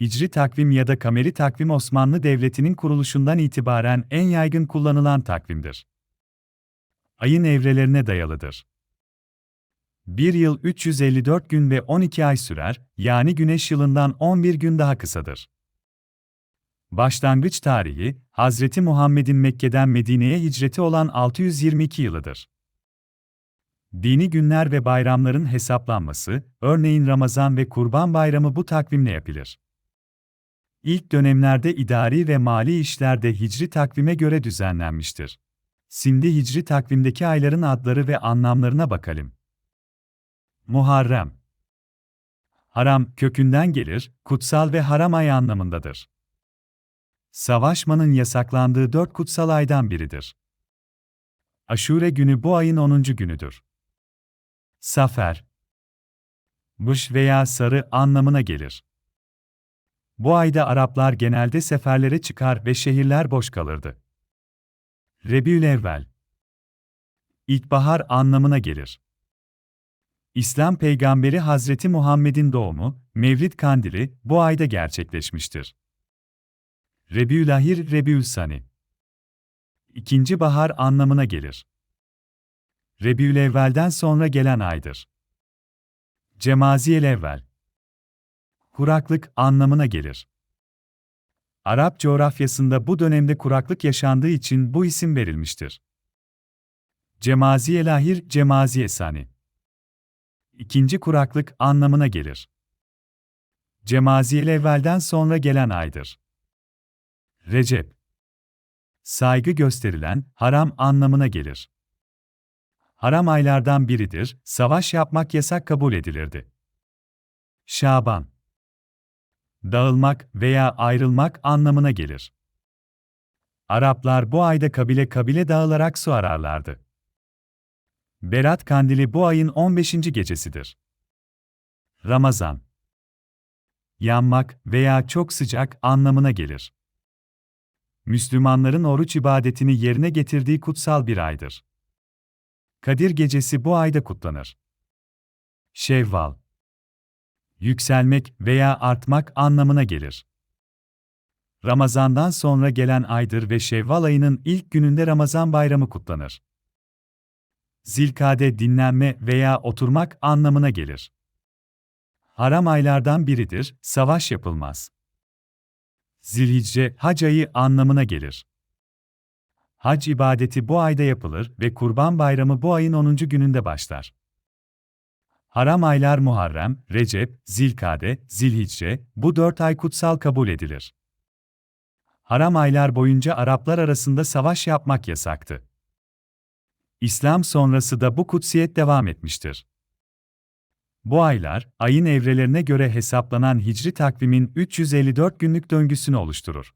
Hicri takvim ya da kameri takvim Osmanlı Devleti'nin kuruluşundan itibaren en yaygın kullanılan takvimdir. Ayın evrelerine dayalıdır. Bir yıl 354 gün ve 12 ay sürer, yani güneş yılından 11 gün daha kısadır. Başlangıç tarihi, Hazreti Muhammed'in Mekke'den Medine'ye hicreti olan 622 yılıdır. Dini günler ve bayramların hesaplanması, örneğin Ramazan ve Kurban Bayramı bu takvimle yapılır. İlk dönemlerde idari ve mali işlerde hicri takvime göre düzenlenmiştir. Şimdi hicri takvimdeki ayların adları ve anlamlarına bakalım. Muharrem Haram kökünden gelir, kutsal ve haram ay anlamındadır. Savaşmanın yasaklandığı dört kutsal aydan biridir. Aşure günü bu ayın 10. günüdür. Safer Bış veya sarı anlamına gelir. Bu ayda Araplar genelde seferlere çıkar ve şehirler boş kalırdı. Rebiülevvel İlkbahar anlamına gelir. İslam peygamberi Hazreti Muhammed'in doğumu, Mevlid Kandili, bu ayda gerçekleşmiştir. Rebiülahir Rebiülsani İkinci bahar anlamına gelir. Rebiülevvel'den sonra gelen aydır. Cemaziyelevvel Kuraklık anlamına gelir. Arap coğrafyasında bu dönemde kuraklık yaşandığı için bu isim verilmiştir. Cemaziyelahir Cemaziyesani İkinci kuraklık anlamına gelir. Cemaziyelevvel'den sonra gelen aydır. Recep Saygı gösterilen, haram anlamına gelir. Haram aylardan biridir, savaş yapmak yasak kabul edilirdi. Şaban Dağılmak veya ayrılmak anlamına gelir. Araplar bu ayda kabile kabile dağılarak su ararlardı. Berat Kandili bu ayın 15. gecesidir. Ramazan Yanmak veya çok sıcak anlamına gelir. Müslümanların oruç ibadetini yerine getirdiği kutsal bir aydır. Kadir Gecesi bu ayda kutlanır. Şevval Yükselmek veya artmak anlamına gelir. Ramazandan sonra gelen aydır ve Şevval ayının ilk gününde Ramazan bayramı kutlanır. Zilkade dinlenme veya oturmak anlamına gelir. Haram aylardan biridir, savaş yapılmaz. Zilhicce, hac ayı anlamına gelir. Hac ibadeti bu ayda yapılır ve Kurban Bayramı bu ayın 10. gününde başlar. Haram aylar Muharrem, Recep, Zilkade, Zilhicce, bu dört ay kutsal kabul edilir. Haram aylar boyunca Araplar arasında savaş yapmak yasaktı. İslam sonrası da bu kutsiyet devam etmiştir. Bu aylar, ayın evrelerine göre hesaplanan hicri takvimin 354 günlük döngüsünü oluşturur.